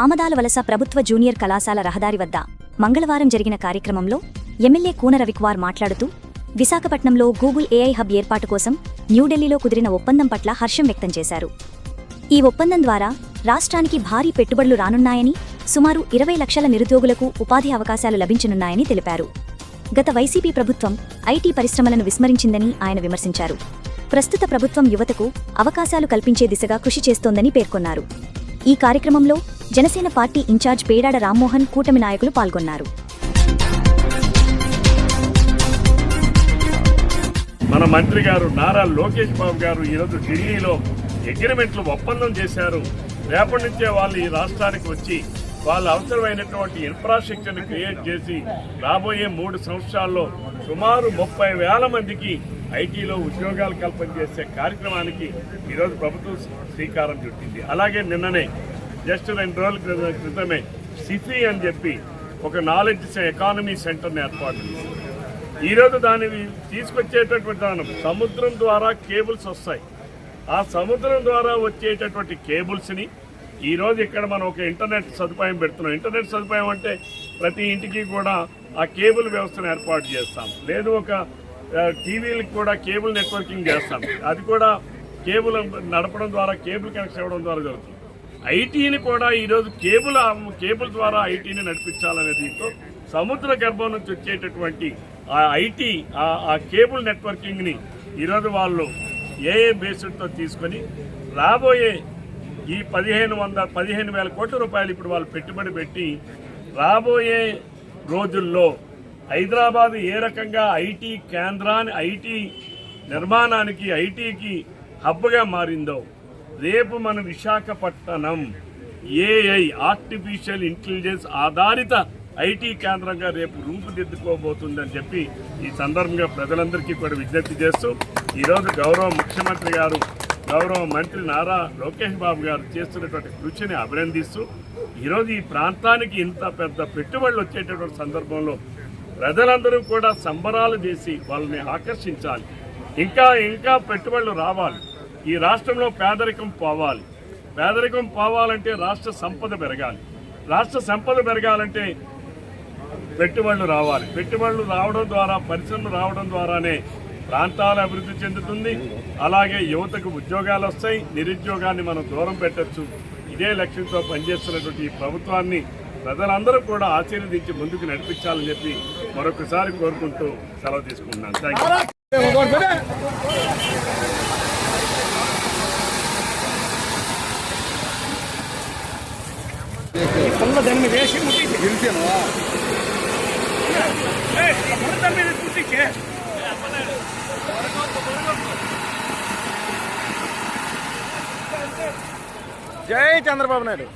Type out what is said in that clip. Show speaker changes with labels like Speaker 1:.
Speaker 1: ఆమదాల వలస ప్రభుత్వ జూనియర్ కళాశాల రహదారి వద్ద మంగళవారం జరిగిన కార్యక్రమంలో ఎమ్మెల్యే కూన రవికుమార్ మాట్లాడుతూ విశాఖపట్నంలో గూగుల్ ఏఐ హబ్ ఏర్పాటు కోసం న్యూఢిల్లీలో కుదిరిన ఒప్పందం పట్ల హర్షం వ్యక్తం చేశారు. ఈ ఒప్పందం ద్వారా రాష్ట్రానికి భారీ పెట్టుబడులు రానున్నాయని సుమారు ఇరవై లక్షల నిరుద్యోగులకు ఉపాధి అవకాశాలు లభించనున్నాయని తెలిపారు. గత వైసీపీ ప్రభుత్వం ఐటీ పరిశ్రమలను విస్మరించిందని ఆయన విమర్శించారు. ప్రస్తుత ప్రభుత్వం యువతకు అవకాశాలు కల్పించే దిశగా కృషి చేస్తోందని పేర్కొన్నారు. ఈ కార్యక్రమంలో జనసేన పార్టీ ఇన్ఛార్జ్ పేడాడ రామ్మోహన్ కూటమి నాయకులు పాల్గొన్నారు.
Speaker 2: మన మంత్రి గారు నారా లోకేష్ బాబు గారు ఈరోజు ఢిల్లీలో అగ్రిమెంట్లు ఒప్పందం చేశారు. రేపటి నుంచే వాళ్ళు ఈ రాష్ట్రానికి వచ్చి వాళ్ళ అవసరమైనటువంటి ఇన్ఫ్రాస్ట్రక్చర్ని క్రియేట్ చేసి రాబోయే మూడు సంవత్సరాల్లో సుమారు ముప్పై వేల మందికి ఐటీలో ఉద్యోగాలు కల్పన చేసే కార్యక్రమానికి ఈరోజు ప్రభుత్వం శ్రీకారం చుట్టింది. అలాగే నిన్ననే జస్ట్ రెండు రోజుల క్రితం- క్రితమే సిఫీ అని చెప్పి ఒక నాలెడ్జ్ ఎకానమీ సెంటర్ని ఏర్పాటు చేసింది. ఈరోజు దానిని తీసుకొచ్చేటటువంటి దానం సముద్రం ద్వారా కేబుల్స్ వస్తాయి. ఆ సముద్రం ద్వారా వచ్చేటటువంటి కేబుల్స్ని ఈరోజు ఇక్కడ మనం ఒక ఇంటర్నెట్ సదుపాయం పెడుతున్నాం. ఇంటర్నెట్ సదుపాయం అంటే ప్రతి ఇంటికి కూడా ఆ కేబుల్ వ్యవస్థను ఏర్పాటు చేస్తాం. లేదు ఒక టీవీలకు కూడా కేబుల్ నెట్వర్కింగ్ చేస్తాం. అది కూడా కేబుల్ నడపడం ద్వారా కేబుల్ కనెక్షన్ ఇవ్వడం ద్వారా జరుగుతుంది. ఐటీని కూడా ఈరోజు కేబుల్ కేబుల్ ద్వారా ఐటీని నడిపించాలనే దీంతో సముద్ర గర్భం నుంచి వచ్చేటటువంటి ఆ ఐటీ ఆ కేబుల్ నెట్వర్కింగ్ని ఈరోజు వాళ్ళు ఏఏ బేస్డ్తో తీసుకొని రాబోయే ఈ పదిహేను వంద పదిహేను వేల కోట్ల రూపాయలు ఇప్పుడు వాళ్ళు పెట్టుబడి పెట్టి రాబోయే రోజుల్లో హైదరాబాద్ ఏ రకంగా ఐటీ కేంద్రాన్ని ఐటీ నిర్మాణానికి ఐటీకి హబ్గా మారిందో రేపు మన విశాఖపట్నం ఏఐ ఆర్టిఫిషియల్ ఇంటెలిజెన్స్ ఆధారిత ఐటీ కేంద్రంగా రేపు రూపుదిద్దుకోబోతుందని చెప్పి ఈ సందర్భంగా ప్రజలందరికీ కూడా విజ్ఞప్తి చేస్తూ ఈరోజు గౌరవ ముఖ్యమంత్రి గారు గౌరవ మంత్రి నారా లోకేష్ బాబు గారు చేస్తున్నటువంటి కృషిని అభినందిస్తూ ఈరోజు ఈ ప్రాంతానికి ఇంత పెద్ద పెట్టుబడులు వచ్చేటటువంటి సందర్భంలో ప్రజలందరూ కూడా సంబరాలు చేసి వాళ్ళని ఆకర్షించాలి. ఇంకా ఇంకా పెట్టుబడులు రావాలి. ఈ రాష్ట్రంలో పేదరికం పోవాలి. పేదరికం పోవాలంటే రాష్ట్ర సంపద పెరగాలి. రాష్ట్ర సంపద పెరగాలంటే పెట్టుబడులు రావాలి. పెట్టుబడులు రావడం ద్వారా పరిశ్రమలు రావడం ద్వారానే ప్రాంతాలు అభివృద్ధి చెందుతుంది. అలాగే యువతకు ఉద్యోగాలు వస్తాయి. నిరుద్యోగాన్ని మనం దూరం పెట్టొచ్చు. ఇదే లక్ష్యంతో పనిచేస్తున్నటువంటి ఈ ప్రభుత్వాన్ని ప్రజలందరూ కూడా ఆశీర్వదించి ముందుకు నడిపించాలని చెప్పి మరొకసారి కోరుకుంటూ సెలవు తీసుకుంటున్నాను. థ్యాంక్
Speaker 3: ఫుల్ దాని మీద వేసి మీద ముట్టించే జై చంద్రబాబు నాయుడు.